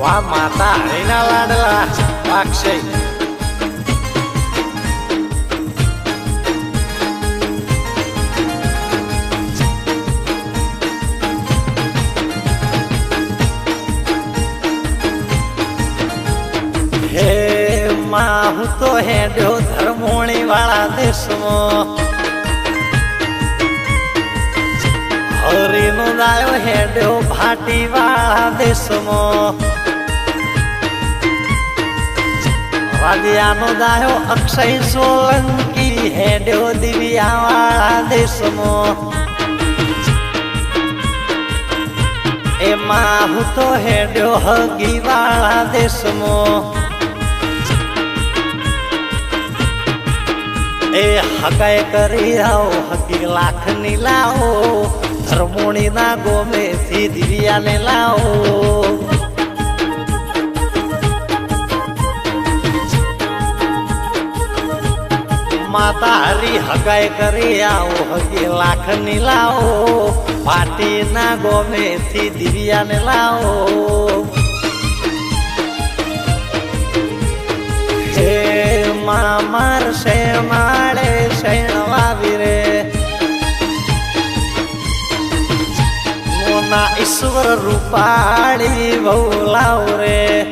વા માતા હરિના લાડલા વાક્ષય માં હું તો હેડ્યો ધર્મોણી વાળા દેશમાં હરીનો દાયો હેડ્યો ભાટી વાળા દેશમાં વાદિયાનો દાયો અક્ષય સોલંકી હેડ્યો દિવ્યા વાળા દેશમાં એમાં હું તો હેડ્યો હગી વાળા દેશમાં એ હકાય કરી આવો હકી લાખની લાવો. ધર્મોણી ના ગોમે દિવ્યા ને લાવો. માતા હરી હકાય કરી આવો, હકી લાખની લાવો. પાટી ના ગોમે દિવ્યા ને લાવો. મામાર શે માળે શેણવાવી રે. મોના ઈશ્વર રૂપાળી બહુ લાવ રે.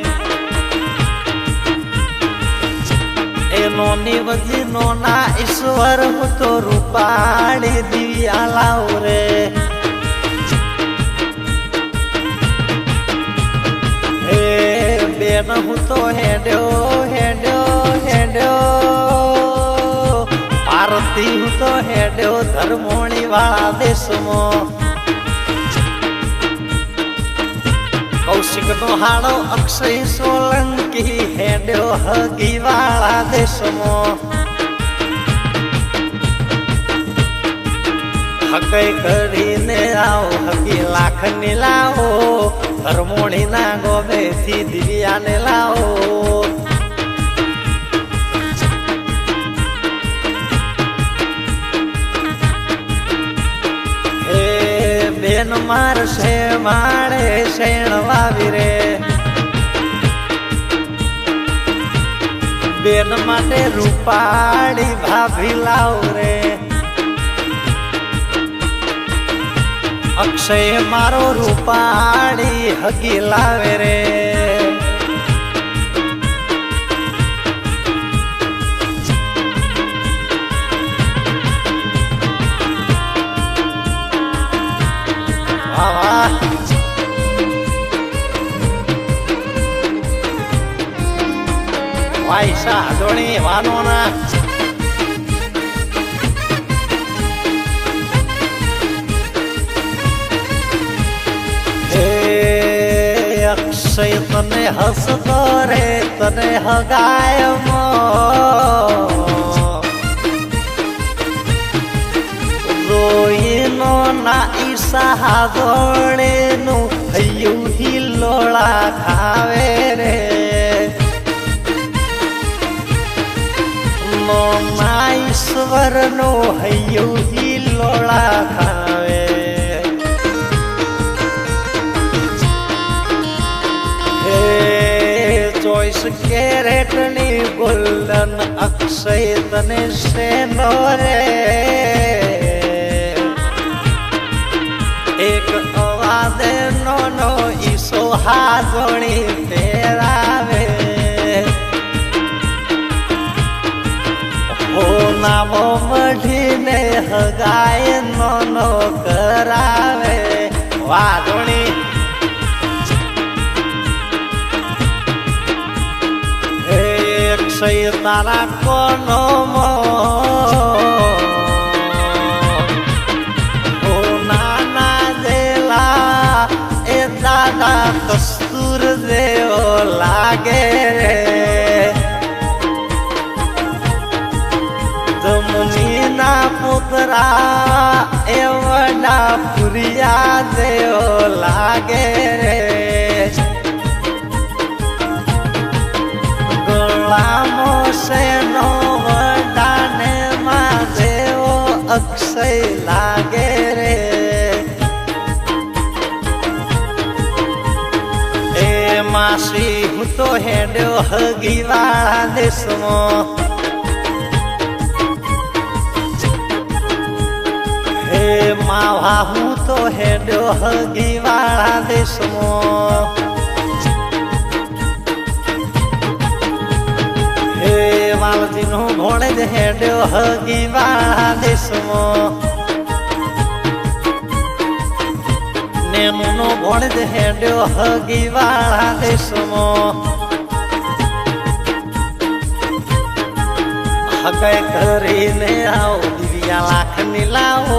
એનો નિવધી નો ના ઈશ્વર હું તો રૂપાળી દિવ્યા લાવ રે. બેન, હું તો હેડ્યો તો હેડ્યો ધર્મોણી વાળા દેશમો કૌશિક નો હાડો અક્ષય સોલંકી હેડ્યો હગી વાળા દેશમો. હકઈ કરીને આવો હકી લાખ ને લાવો. ધર્મોણી ના ગોબે થી દિવ્યા ને લાવો. મારશે માણે શેણ વાવી રે. બેન માટે રૂપાડી ભાભી લાવ રે. અક્ષય મારો રૂપાડી હગી લાવે રે. વાયસા ધોણી વાનોના. અક્ષય તને હસતો રે તને હગાય રોઈનો ના ઈસા દોડેનું હૈયું હિલોળા ખાવે રે. નો ના હૈયું હિલોળા ખાવે ચોઈસ કેરેટની ગોલ્ડન અક્ષય તને શેનો રે? નો નો ઈસો હાજણી ફેરાવે હો નામો મઢીને હગાય નો નો કરાવે. વાદણી હે અક્ષય તારા કોનો સસરા એવડા પુરિયા જેવો લાગે રે ગોળામો શેનો વડાને મા જેવો અક્ષય લાગે રે એ માસી હું તો હેડ્યો હગીવાળા દેશમાં હે માવા હું તો હેડ્યો હગી વાળા દેશમાં. હે નું ભોણે જ હેડ્યો હગી વાળા દેશમાં. નેનુનો ઘોડે જ હેડ્યો હગી વાળા દેશમાં. હગાઈ કરીને આવો દિવ્યા લાખની લાવો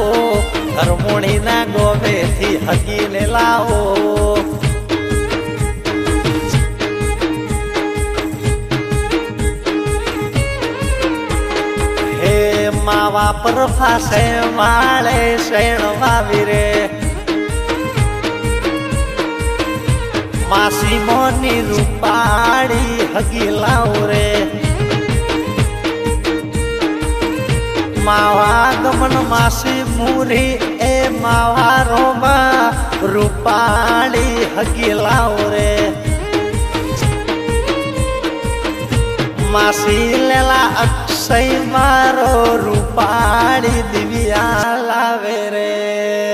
ઘરમોણીના ગોવેથી હગીને લાવો. હે માવા પર ફાસે માળે શેણ વાવી રે માસી મોની રૂપાળી હગી લાવ રે માવા ગમન માસી મુરી એ માવા રોમા રૂપાળી હગી લાવ રે. માસી લેલા અક્ષય મારો રૂપાળી દિવ્યા લાવે રે.